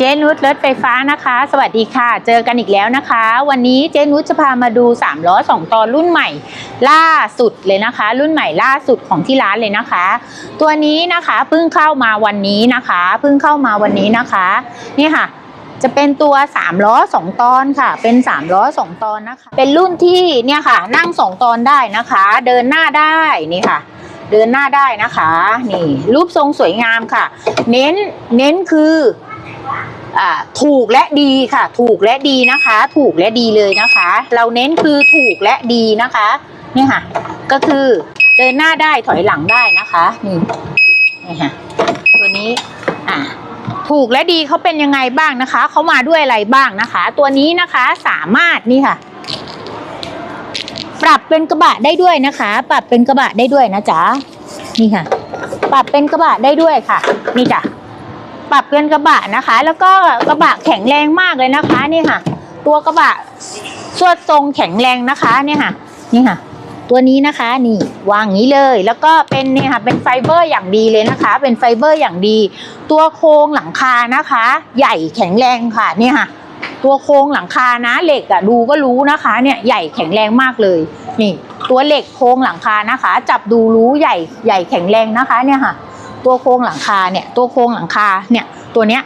เจนุชรถไฟฟ้านะคะ สวัสดีค่ะ เจอกันอีกแล้วนะคะ วันนี้เจนุชจะพามาดู3ล้อ2ตอนรุ่นใหม่ ล่าสุดเลยนะคะ รุ่นใหม่ล่าสุดของที่ร้านเลยนะคะ ตัวนี้นะคะเพิ่งเข้ามาวันนี้นะคะเพิ่งเข้ามาวันนี้นะคะ นี่ค่ะ จะเป็นตัว3ล้อ2ตอนค่ะ เป็น3ล้อ2ตอนนะคะ เป็นรุ่นที่เนี่ยค่ะ นั่ง 2 ตอนได้นะคะ เดินหน้าได้นี่ค่ะเดินหน้าได้นะคะ นี่รูปทรงสวยงามค่ะ เน้นเน้นคือ อ่าถูกและดีค่ะ ถูกและดีนะคะ ถูกและดีเลยนะคะ เราเน้นคือถูกและดีนะคะนี่ค่ะ ก็คือเดินหน้าได้ถอยหลังได้นะคะนี่นี่ค่ะตัวนี้อ่าถูกและดีเขาเป็นยังไงบ้างนะคะเขามาด้วยอะไรบ้างนะคะ ตัวนี้นะคะสามารถนี่ค่ะ ปรับเป็นกระบะได้ด้วยนะคะ ปรับเป็นกระบะได้ด้วยนะจ๊ะนี่ค่ะ ปรับเป็นกระบะได้ด้วยค่ะ นี่จ้ะ ปรับเป็นกระบะนะคะ แล้วก็กระบะแข็งแรงมากเลยนะคะนี่ค่ะ ตัวกระบะสวดทรงแข็งแรงนะคะเนี่ยค่ะนี่ค่ะ ตัวนี้นะคะนี่วางอย่างนี้เลย แล้วก็เป็นเนี่ยค่ะเป็นไฟเบอร์อย่างดีเลยนะคะ เป็นไฟเบอร์อย่างดี ตัวโครงหลังคานะคะ ใหญ่แข็งแรงค่ะเนี่ยค่ะ ตัวโครงหลังคานะเหล็กอะดูก็รู้นะคะเนี่ยใหญ่แข็งแรงมากเลย นี่ ตัวเหล็กโครงหลังคานะคะ จับดูรู้ใหญ่ใหญ่แข็งแรงนะคะเนี่ยค่ะ ตัวโครงหลังคาเนี่ยตัวโครงหลังคาเนี่ยตัวเนี้ย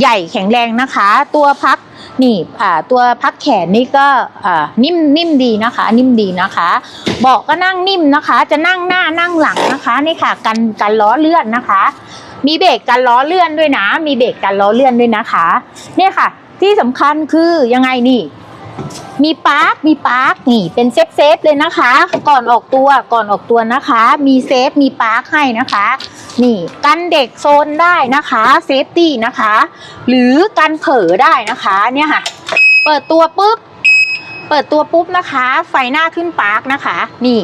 ใหญ่แข็งแรงนะคะ ตัวพักนี่ตัวพักแขนนี่ก็นิ่มนิ่มดีนะคะ นิ่มดีนะคะ เบาะก็นั่งนิ่มนะคะ จะนั่งหน้านั่งหลังนะคะนี่ค่ะกันกันล้อเลื่อนนะคะ มีเบรกกันล้อเลื่อนด้วยนะ มีเบรกกันล้อเลื่อนด้วยนะคะ เนี่ยค่ะ ที่สำคัญคือยังไงนี่ มีปาร์คมีปาร์คนี่เป็นเซฟเซฟเลยนะคะ ก่อนออกตัวก่อนออกตัวนะคะ มีเซฟมีปาร์คให้นะคะ นี่กันเด็กโซนได้นะคะเซฟตี้นะคะ หรือกันเผลอได้นะคะเนี่ยค่ะ เปิดตัวปุ๊บเปิดตัวปุ๊บนะคะ ไฟหน้าขึ้นปาร์คนะคะ นี่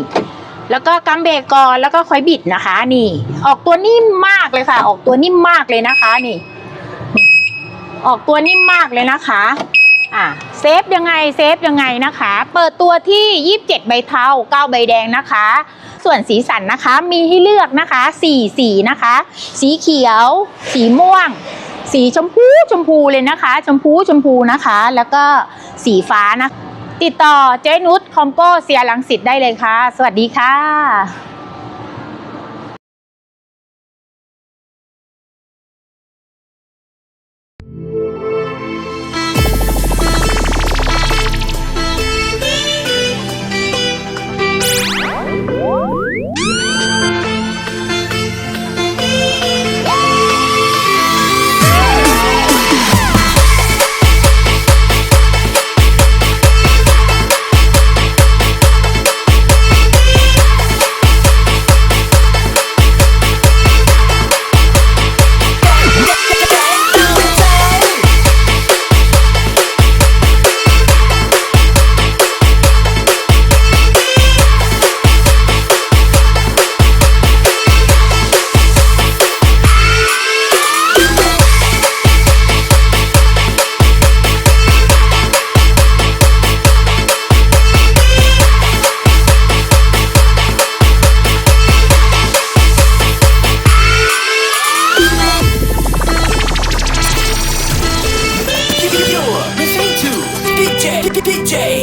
แล้วก็กำเบรกก่อนแล้วก็ค่อยบิดนะคะ นี่ ออกตัวนิ่มมากเลยค่ะ ออกตัวนิ่มมากเลยนะคะ นี่ ออกตัวนิ่มมากเลยนะคะ อ่าเซฟยังไงเซฟยังไงนะคะ เปิดตัวที่ 27 ใบเทา9 ใบแดงนะคะ ส่วนสีสันนะคะมีให้เลือกนะคะ 4 สีนะคะ สีเขียว สีม่วง สีชมพูชมพูเลยนะคะ ชมพูชมพูนะคะ แล้วก็สีฟ้านะ ติดต่อเจนุชคอมโปเซียลังสิตได้เลยค่ะ สวัสดีค่ะ DJ